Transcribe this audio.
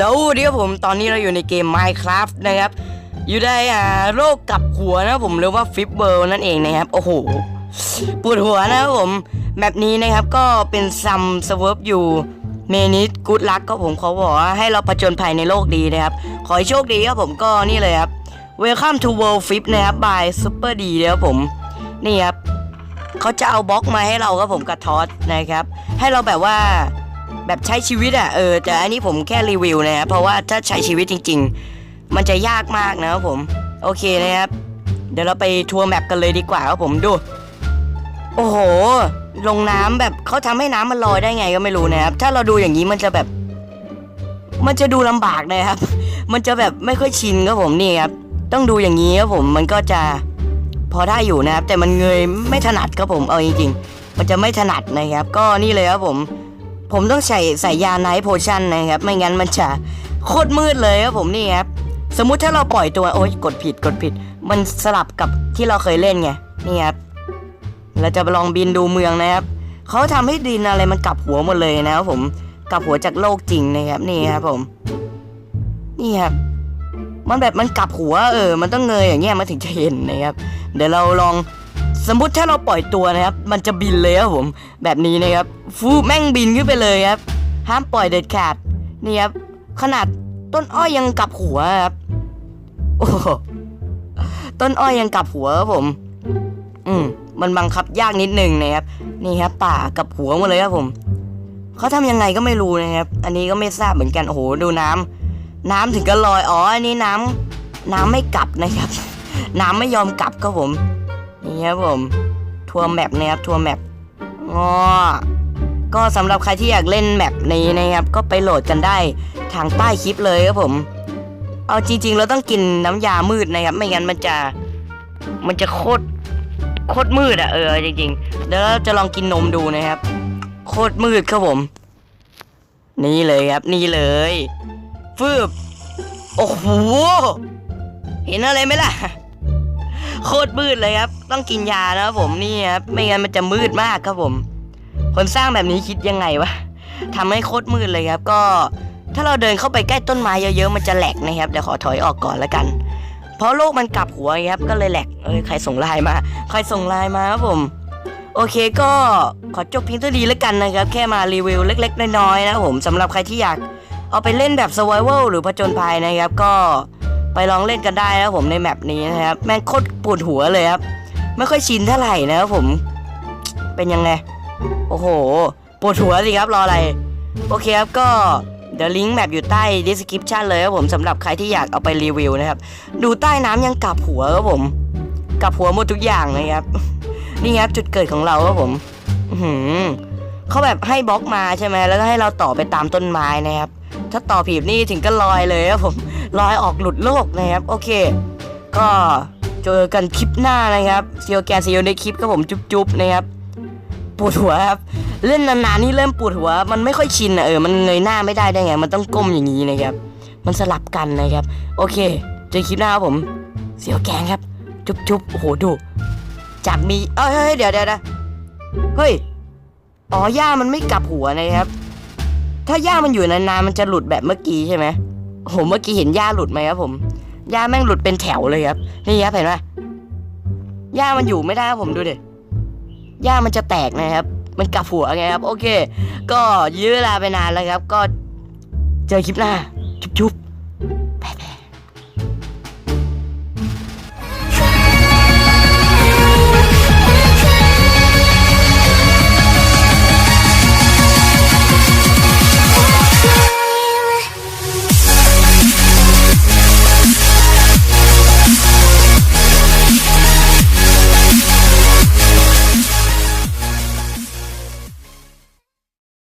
สวัสดีครับผมตอนนี้เราอยู่ในเกม Minecraft นะครับ อยู่ได้อ่าโรคกับหัวนะผมหรือว่าฟิปเบิลนั่นเองนะครับ โอ้โหปวดหัวนะครับผมแบบนี้นะครับก็เป็นซัมสเวิร์ฟอยู่เมนิสกูดลักก็ผมขาบอกว่าให้เราผจญภัยในโลกดีนะครับ ขอให้โชคดีครับผมก็นี่เลยครับ Welcome to World Flip นะครับ by Super D นะครับผม นี่ครับเขาจะเอาบล็อกมาให้เราครับผมกับทอสนะครับ ให้เราแบบว่า แบบใช้ชีวิตอะเออแต่อันนี้ผมแค่รีวิวนะครับเพราะว่าถ้าใช้ชีวิตจริง ๆ มันจะยากมากนะครับผม โอเคนะครับ เดี๋ยวเราไปทัวร์แมปกันเลยดีกว่าครับผมดู โอ้โห ลงน้ำแบบเขาทำให้น้ำมันลอยได้ไงก็ไม่รู้นะครับ ถ้าเราดูอย่างนี้มันจะแบบ มันจะดูลำบากนะครับ มันจะแบบไม่ค่อยชินครับผมนี่ครับต้องดูอย่างนี้ครับผมมันก็จะพอได้อยู่นะครับ แต่มันเงยไม่ถนัดครับผมเอาจริงๆมันจะไม่ถนัดนะครับ ก็นี่เลยครับผม ผมต้องใส่ใส่ยาไนท์โพชั่นนะครับ ไม่งั้นมันจะโคตรมืดเลยครับผมนี่ครับ สมมุติถ้าเราปล่อยตัวโอ๊ยกดผิดกดผิด มันสลับกับที่เราเคยเล่นไงนี่ครับเราจะลองบินดูเมืองนะครับเขาทำให้ดินอะไรมันกลับหัวหมดเลยนะครับผมกลับหัวจากโลกจริงนะครับ นี่ครับผม นี่ครับ มันแบบมันกลับหัว เออ มันต้องเงยอย่างเงี้ยมันถึงจะเห็นนะครับ เดี๋ยวเราลอง สมมติถ้าเราปล่อยตัวนะครับ มันจะบินเลยครับผม แบบนี้นะครับ ฟูแม่งบินขึ้นไปเลยครับ ห้ามปล่อยเด็ดขาด นี่ครับ ขนาดต้นอ้อยยังกลับหัวครับ โอ้โหต้นอ้อยยังกลับหัวครับผม อืม มันบังคับยากนิดนึงนะครับ นี่ครับ ป่ากลับหัวมดเลยครับผม เขาทำยังไงก็ไม่รู้นะครับ อันนี้ก็ไม่ทราบเหมือนกัน โอ้โห ดูน้ำน้ำถึงก็ลอย อ๋อ อันนี้น้ำน้ำไม่กลับนะครับ น้ำไม่ยอมกลับครับผม นี่ครับผมทัวร์แมปนะครับทัวร์แมปงอก็สำหรับใครที่อยากเล่นแมปนี้นะครับ ก็ไปโหลดกันได้ทางใต้คลิปเลยครับผม เอาจริง ๆ เราต้องกินน้ำยามืดนะครับ ไม่งั้นมันจะมันจะโคตรโคตรมืดอะเออจริงๆเดี๋ยวเราจะลองกินนมดูนะครับ โคตรมืดครับผม นี่เลยครับ นี่เลยฟืบโอ้โหเห็นอะไรไหมล่ะ โคตรมืดเลยครับ ต้องกินยานะครับผมนี่ครับไม่งั้นมันจะมืดมากครับผม คนสร้างแบบนี้คิดยังไงวะทำให้โคตรมืดเลยครับ ก็ถ้าเราเดินเข้าไปใกล้ต้นไม้เยอะๆมันจะแหลกนะครับเดี๋ยวขอถอยออกก่อนแล้วกัน เพราะโลกมันกลับหัวครับก็เลยแหลกเอ้ยใครส่งไลน์มาใครส่งไลน์มาครับผมโอเคก็ขอจบเพียงเท่านี้แล้วกันนะครับ แค่มารีวิวเล็ก ๆ น้อยๆนะครับผมสำหรับใครที่อยากเอาไปเล่นแบบ survival หรือผจญภัยนะครับก็ ไปลองเล่นกันได้นะผมในแมปนี้นะครับ แม่งโคตรปวดหัวเลยครับ ไม่ค่อยชินเท่าไหร่นะครับผม เป็นยังไง โอ้โห ปวดหัวสิครับรออะไร โอเคครับก็เดี๋ยวลิงก์แมปอยู่ใต้ description เลยครับผมสำหรับใครที่อยากเอาไปรีวิวนะครับ ดูใต้น้ำยังกลับหัวครับผม กลับหัวหมดทุกอย่างเลยครับ นี่ครับจุดเกิดของเราครับผมหือเขาแบบให้บล็อกมาใช่ไหมแล้วก็ให้เราต่อไปตามต้นไม้นะครับ ถ้าต่อผิดนี่ถึงก็ลอยเลยครับผม ลอยออกหลุดโลกนะครับ โอเค ก็เจอกันคลิปหน้านะครับเซียวแกนเซียวในคลิปครับผมจุ๊บๆนะครับปวดหัวครับเล่นนานๆนี่เริ่มปวดหัว มันไม่ค่อยชินอะเออมันเงยหน้าไม่ได้ได้ไง มันต้องก้มอย่างนี้นะครับ มันสลับกันนะครับ โอเค เจอคลิปหน้าครับผม เสียวแกงครับ จุ๊บๆโอ้โหดูจากมีเอ้ยเฮ้ยเดี๋ยวเดี๋ยวนะเฮ้ยอ๋อหญ้ามันไม่กลับหัวนะครับ ถ้าหญ้ามันอยู่นานๆมันจะหลุดแบบเมื่อกี้ใช่ไหม โอ้โหเมื่อกี้เห็นหญ้าหลุดไหมครับผมหญ้าแม่งหลุดเป็นแถวเลยครับ นี่ครับเห็นไหมหญ้ามันอยู่ไม่ได้ครับผมดูดิหญ้ามันจะแตกนะครับ มันกลับหัวไงครับ โอเค ก็ยื้อเวลาไปนานแล้วครับ ก็เจอคลิปหน้า จุ๊บ